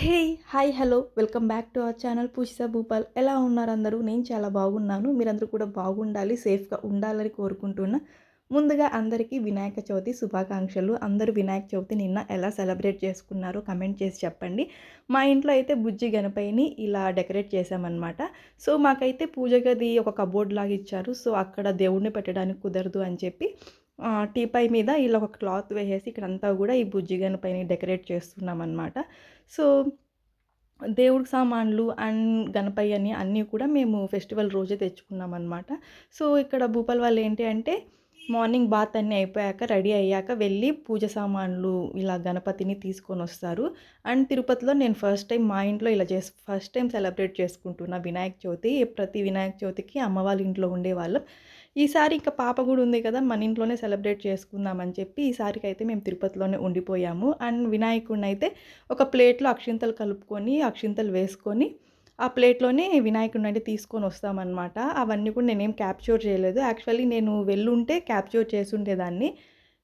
Hey hi hello. Welcome back to our channel Poojitha Bhupal. ఎలా ఉన్నారు అందరూ? నేను చాలా బాగున్నాను. మీరందరూ కూడా బాగుండాలి సేఫ్గా ఉండాలని కోరుకుంటున్నా ముందుగా అందరికీ వినాయక చవితి శుభాకాంక్షలు. అందరూ వినాయక చవితి నిన్న ఎలా సెలబ్రేట్ చేసుకున్నారో కమెంట్ చేసి చెప్పండి. మా ఇంట్లో అయితే బుజ్జి గణపైని ఇలా డెకరేట్ చేశామన్నమాట. సో మాకైతే పూజ గది ఒక కబోర్డ్ లాగా ఇచ్చారు. సో అక్కడ దేవుడిని పెట్టడానికి కుదరదు అని చెప్పి టీపై మీద ఇలా ఒక క్లాత్ వేసేసి ఇక్కడంతా కూడా ఈ బుజ్జి పైన డెకరేట్ చేస్తున్నాం అనమాట సో దేవుడి సామాన్లు అండ్ గణపయ్య అని అన్నీ కూడా మేము ఫెస్టివల్ రోజే తెచ్చుకున్నాం అనమాట సో ఇక్కడ భూపాల్ వాళ్ళు ఏంటి అంటే మార్నింగ్ బాత్ అన్నీ అయిపోయాక రెడీ అయ్యాక వెళ్ళి పూజ సామాన్లు ఇలా గణపతిని తీసుకొని వస్తారు. అండ్ తిరుపతిలో నేను ఫస్ట్ టైం మా ఇంట్లో ఇలా చేసి ఫస్ట్ టైం సెలబ్రేట్ చేసుకుంటున్నా వినాయక చవితి. ప్రతి వినాయక చవితికి అమ్మ వాళ్ళ ఇంట్లో ఉండేవాళ్ళం ఈసారి ఇంకా పాప కూడా ఉంది కదా మన ఇంట్లోనే సెలబ్రేట్ చేసుకుందామని చెప్పి ఈసారికి అయితే మేము తిరుపతిలోనే ఉండిపోయాము. అండ్ వినాయకుడిని అయితే ఒక ప్లేట్లో అక్షింతలు కలుపుకొని అక్షింతలు వేసుకొని ఆ ప్లేట్లోనే వినాయకుడిని అయితే తీసుకొని వస్తామన్నమాట. అవన్నీ కూడా నేనేం క్యాప్చర్ చేయలేదు. యాక్చువల్లీ నేను వెళ్ళుంటే క్యాప్చర్ చేసుండేదాన్ని.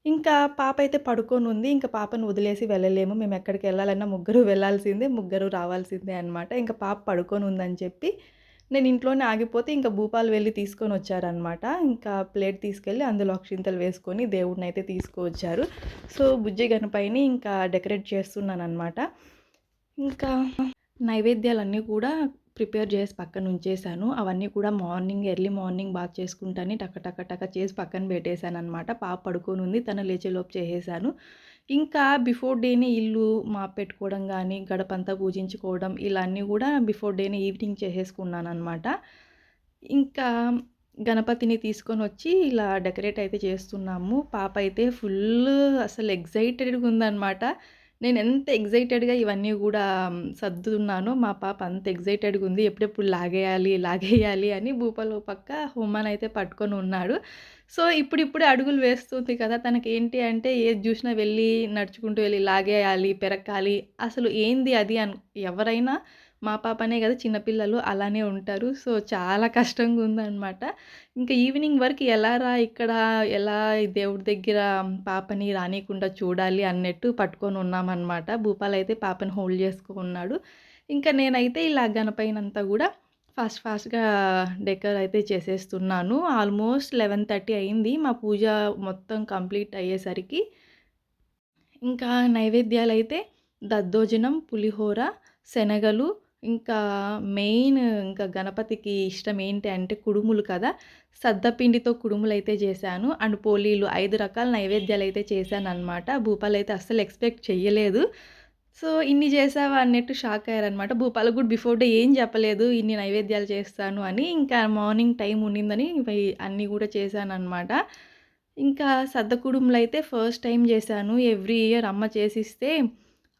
ఇంకా పాప అయితే పడుకొని ఉంది. ఇంకా పాపను వదిలేసి వెళ్ళలేము. మేము ఎక్కడికి వెళ్ళాలన్నా ముగ్గురు వెళ్ళాల్సిందే ముగ్గురు రావాల్సిందే అనమాట ఇంకా పాప పడుకొని ఉందని చెప్పి నేను ఇంట్లోనే ఆగిపోతే ఇంకా భూపాలు వెళ్ళి తీసుకొని వచ్చారనమాట ఇంకా ప్లేట్ తీసుకెళ్ళి అందులో అక్షింతలు వేసుకొని దేవుడిని అయితే తీసుకువచ్చారు. సో బుజ్జి గణపైని ఇంకా డెకరేట్ చేస్తున్నాను అనమాట ఇంకా నైవేద్యాలన్నీ కూడా ప్రిపేర్ చేసి పక్కన ఉంచేసాను అవన్నీ కూడా మార్నింగ్ ఎర్లీ మార్నింగ్ బాత్ చేసుకుంటాను టక టక టక చేసి పక్కన పెట్టేశాను అనమాట పాప పడుకొని ఉంది తన లేచేలోపు చేసేసాను ఇంకా బిఫోర్ డేనే ఇల్లు మా పెట్టుకోవడం కానీ గడపంతా పూజించుకోవడం ఇలా అన్నీ కూడా బిఫోర్ డేనే ఈవినింగ్ చేసేసుకున్నాను అనమాట ఇంకా గణపతిని తీసుకొని వచ్చి ఇలా డెకరేట్ అయితే చేస్తున్నాము. పాప అయితే ఫుల్ అసలు ఎగ్జైటెడ్గా ఉందన్నమాట నేను ఎంత ఎగ్జైటెడ్గా ఇవన్నీ కూడా సర్దుతున్నానో మా పాప అంత ఎగ్జైటెడ్గా ఉంది ఎప్పుడెప్పుడు లాగేయాలి లాగేయాలి అని భూపాలు పక్క హుమాన్ అయితే పట్టుకొని ఉన్నాడు. సో ఇప్పుడిప్పుడే అడుగులు వేస్తుంది కదా తనకి ఏంటి అంటే ఏది చూసినా వెళ్ళి నడుచుకుంటూ వెళ్ళి లాగేయాలి పెరకాలి అసలు ఏంది అది అని ఎవరైనా మా పాపనే కదా చిన్నపిల్లలు అలానే ఉంటారు. సో చాలా కష్టంగా ఉందన్నమాట. ఇంకా ఈవినింగ్ వరకు ఎలా రా ఇక్కడ ఎలా దేవుడి దగ్గర పాపని రానియకుండా చూడాలి అన్నట్టు పట్టుకొని ఉన్నామన్నమాట. భూపాల్ అయితే పాపని హోల్డ్ చేసుకున్నాడు. ఇంకా నేనైతే ఇలా గనపైనంతా కూడా ఫాస్ట్ ఫాస్ట్గా డెకర్ అయితే చేసేస్తున్నాను. ఆల్మోస్ట్ లెవెన్ థర్టీ అయింది. మా పూజ మొత్తం కంప్లీట్ అయ్యేసరికి ఇంకా నైవేద్యాలు అయితే దద్దోజనం పులిహోర శనగలు ఇంకా మెయిన్ ఇంకా గణపతికి ఇష్టం ఏంటి అంటే కుడుములు కదా. సద్దపిండితో కుడుములు అయితే చేశాను. అండ్ పోలీలు ఐదు రకాల నైవేద్యాలు అయితే చేశాను అనమాట భూపాలు అయితే అస్సలు ఎక్స్పెక్ట్ చేయలేదు సో ఇన్ని చేసావా అన్నట్టు షాక్ అయ్యారనమాట భూపాలు కూడా బిఫోర్ డే ఏం చెప్పలేదు. ఇన్ని నైవేద్యాలు చేస్తాను అని ఇంకా మార్నింగ్ టైం ఉండిందని అన్నీ కూడా చేశాను అనమాట ఇంకా సద్ద కుడుములు అయితే ఫస్ట్ టైం చేశాను. ఎవ్రీ ఇయర్ అమ్మ చేసిస్తే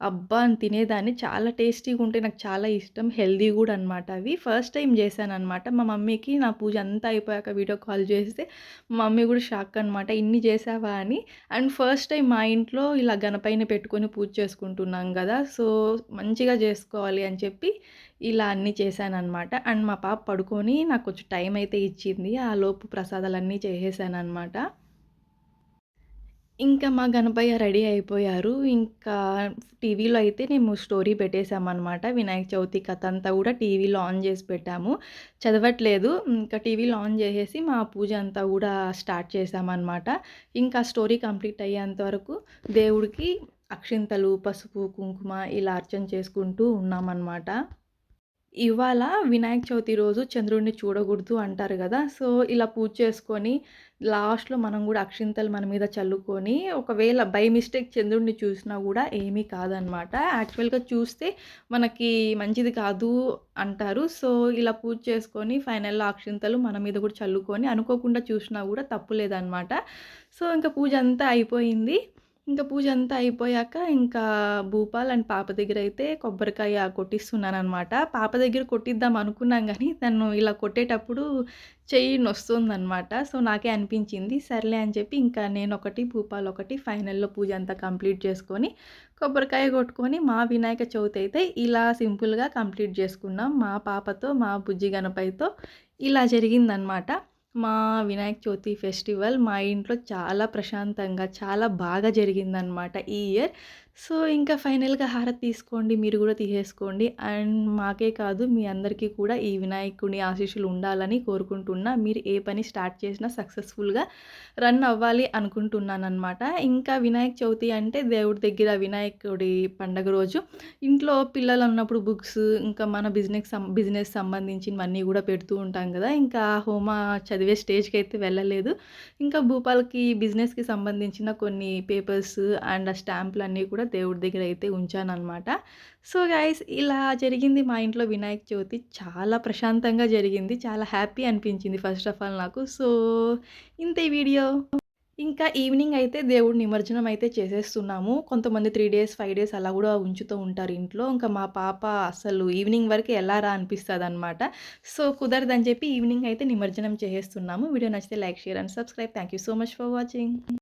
అబ్బా! అని తినేదాన్ని చాలా టేస్టీగా ఉంటే నాకు చాలా ఇష్టం. హెల్దీ కూడా అనమాట అవి. ఫస్ట్ టైం చేశాను అనమాట మా మమ్మీకి నా పూజ అంతా అయిపోయాక వీడియో కాల్ చేస్తే మా మమ్మీ కూడా షాక్ అనమాట ఇన్ని చేసావా? అని. అండ్ ఫస్ట్ టైం మా ఇంట్లో ఇలా గణపైన పెట్టుకొని పూజ చేసుకుంటున్నాం కదా సో మంచిగా చేసుకోవాలి అని చెప్పి ఇలా అన్నీ చేశాను అనమాట అండ్ మా పాప పడుకొని నాకు కొంచెం టైం అయితే ఇచ్చింది. ఆ లోపు ప్రసాదాలన్నీ చేసేసాను అనమాట ఇంకా మా గణపయ్య రెడీ అయిపోయారు. ఇంకా టీవీలో అయితే మేము స్టోరీ పెట్టేశామన్నమాట వినాయక చవితి కథ అంతా కూడా టీవీలో ఆన్ చేసి పెట్టాము. చదవట్లేదు. ఇంకా టీవీలో ఆన్ చేసేసి మా పూజ అంతా కూడా స్టార్ట్ చేశామన్నమాట ఇంకా స్టోరీ కంప్లీట్ అయ్యేంత వరకు దేవుడికి అక్షింతలు, పసుపు, కుంకుమ ఇలా అర్చన చేసుకుంటూ ఉన్నామనమాట. ఇవాళ వినాయక చవితి రోజు చంద్రుడిని చూడకూడదు అంటారు కదా. సో ఇలా పూజ చేసుకొని లాస్ట్లో మనం కూడా అక్షింతలు మన మీద చల్లుకొని ఒకవేళ బై మిస్టేక్ చంద్రుడిని చూసినా కూడా ఏమీ కాదనమాట. యాక్చువల్గా చూస్తే మనకి మంచిది కాదు అంటారు. సో ఇలా పూజ చేసుకొని ఫైనల్లో అక్షింతలు మన మీద కూడా చల్లుకొని అనుకోకుండా చూసినా కూడా తప్పు లేదనమాట. సో ఇంకా పూజ అంతా అయిపోయింది. ఇంకా పూజ అంతా అయిపోయాక ఇంకా భూపాల్ అండ్ పాప దగ్గర అయితే కొబ్బరికాయ కొట్టిస్తున్నాను అనమాట పాప దగ్గర కొట్టిద్దాం అనుకున్నాం కానీ తను ఇలా కొట్టేటప్పుడు చెయ్యి నొస్తుందనమాట సో నాకే అనిపించింది సర్లే అని చెప్పి ఇంకా నేను ఒకటి భూపాల్ ఒకటి ఫైనల్లో పూజ అంతా కంప్లీట్ చేసుకొని కొబ్బరికాయ కొట్టుకొని మా వినాయక చవితి అయితే ఇలా సింపుల్గా కంప్లీట్ చేసుకున్నాం. మా పాపతో మా బుజ్జి గణపతితో ఇలా జరిగిందనమాట మా వినాయక చవితి ఫెస్టివల్ మా ఇంట్లో చాలా ప్రశాంతంగా చాలా బాగా జరిగిందనమాట ఈ ఇయర్. సో, ఇంకా ఫైనల్‌గా హారతి తీసుకోండి. మీరు కూడా తీసేసుకోండి. అండ్ మాకే కాదు మీ అందరికీ కూడా ఈ వినాయకుని ఆశీస్సులు ఉండాలని కోరుకుంటున్నా. మీరు ఏ పని స్టార్ట్ చేసినా సక్సెస్‌ఫుల్‌గా రన్ అవ్వాలి అనుకుంటున్నాననమాట. ఇంకా వినాయక చవితి అంటే దేవుడి దగ్గర వినాయకుడి పండగ రోజు ఇంట్లో పిల్లలు ఉన్నప్పుడు బుక్స్ ఇంకా మన బిజినెస్ సం బిజినెస్ సంబంధించినవన్నీ కూడా పెడుతూ ఉంటాం కదా ఇంకా హోమ చదివే స్టేజ్కి అయితే వెళ్ళలేదు. ఇంకా భూపాల్‌కి బిజినెస్‌కి సంబంధించిన కొన్ని పేపర్స్ అండ్ ఆ స్టాంపులన్నీ కూడా దేవుడి దగ్గర అయితే ఉంచానమాట సో, గైస్ ఇలా జరిగింది మా ఇంట్లో వినాయక చవితి. చాలా ప్రశాంతంగా జరిగింది. చాలా హ్యాపీ అనిపించింది ఫస్ట్ ఆఫ్ ఆల్ నాకు. సో, ఇంతే వీడియో. ఇంకా ఈవినింగ్ అయితే దేవుడి నిమజ్జనం అయితే చేసేస్తున్నాము. కొంతమంది త్రీ డేస్, ఫైవ్ డేస్ అలా కూడా ఉంచుతూ ఉంటారు ఇంట్లో. ఇంకా మా పాప అసలు ఈవినింగ్ వరకు ఎలా అనిపిస్తుంది అన్నమాట సో, కుదరదని చెప్పి ఈవినింగ్ అయితే నిమజ్జనం చేసేస్తున్నాము. వీడియో నచ్చితే like, share and subscribe. Thank you so much for watching.